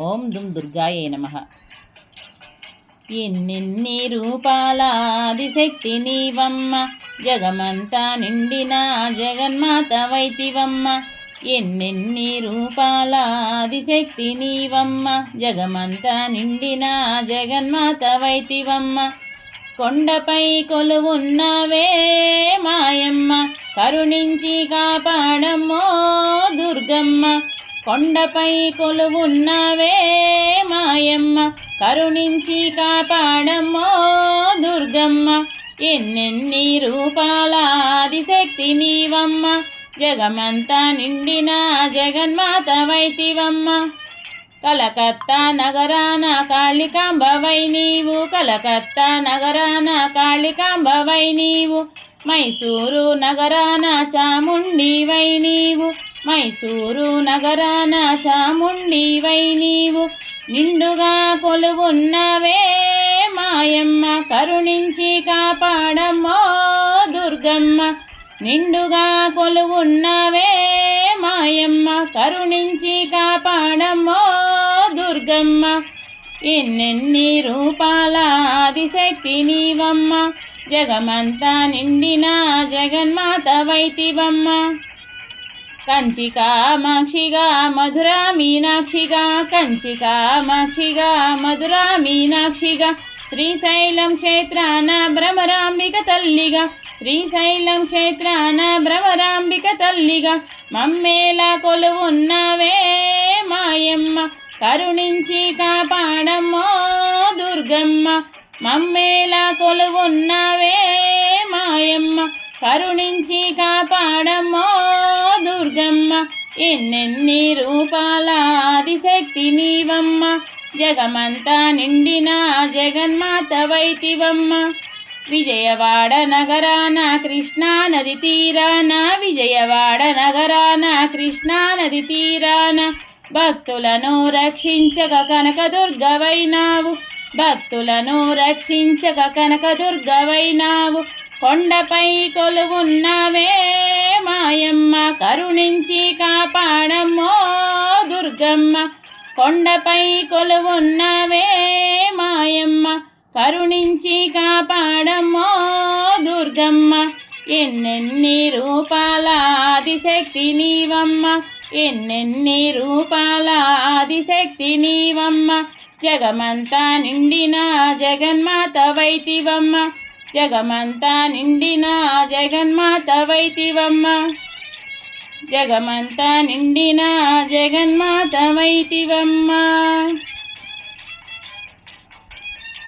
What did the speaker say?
ఓం దుమ్ దుర్గాయే నమ. ఇన్నిన్ని రూపాలాదిశక్తి నీవమ్మ జగమంతా నిండిన జగన్మాత వైతివమ్మ. ఎన్నెన్ని రూపాలాదిశక్తి నీవమ్మ జగమంతా నిండిన జగన్మాత వైతివమ్మ. కొండపై కొలువున్నవే మాయమ్మ కరుణించి కాపాడమ్మో దుర్గమ్మ. కొండపై కొలువున్నవే మాయమ్మ కరుణించి కాపాడమ్మో దుర్గమ్మ. ఎన్నెన్ని రూపాలాది శక్తి నీవమ్మ జగమంతా నిండిన జగన్మాత వైతివమ్మ. కలకత్తా నగరాన కాళికాంబవై నీవు కలకత్తా నగరాన కాళికాంబవై నీవు. మైసూరు నగరాన చాముండి వై నీవు. మైసూరు నగరాన చాముండి వై నీవు. నిండుగా కొలువున్నవే మాయమ్మ కరుణించి కాపాడమ్మో దుర్గమ్మ. నిండుగా కొలువున్నవే మాయమ్మ కరుణించి కాపాడమ్మో దుర్గమ్మ. ఎన్నెన్ని రూపాల ఆదిశక్తి నీవమ్మ. జగమంతా నిండిన జగన్మాత వైతివమ్మ. కంచి మాక్షిగా మధురా మీనాక్షిగా కంచి మాక్షిగా మధురా మీనాక్షిగా శ్రీశైలం క్షేత్రాన భ్రమరాంబిక తల్లిగా శ్రీశైలం క్షేత్రాన భ్రమరాంబిక తల్లిగా మమ్మేలా కొలువున్నవే మాయమ్మ. కరుణించి కాపాడమ్మో దుర్గమ్మ. మమ్మేలా కొలుగున్నావే మాయమ్మ. కరుణించి కాపాడమ్మో దుర్గమ్మ. ఎన్నెన్ని రూపాల ఆదిశక్తి నీవమ్మ. జగమంతా నిండిన జగన్మాత వైతివమ్మ. విజయవాడ నగరాన కృష్ణా నది తీరాన విజయవాడ నగరాన కృష్ణా నది తీరాన. భక్తులను రక్షించక కనకదుర్గవైనావు. భక్తులను రక్షించక కనకదుర్గవైనావు. కొండపై కొలువున్నావే మాయమ్మ కరుణించి కాపాడమ్మో దుర్గమ్మ. కొండపై కొలువున్నావే మాయమ్మ కరుణించి కాపాడమ్మో దుర్గమ్మ. ఎన్నెన్ని రూపాల ఆదిశక్తి నీవమ్మ ఎన్నెన్ని రూపాల ఆదిశక్తి నీవమ్మ. జగమంతా నిండిన జగన్మాత వైతివమ్మ. జగమంతా నిండిన జగన్మాత వైతివమ్మ. జగమంతా నిండిన జగన్మాత వైతివమ్మ.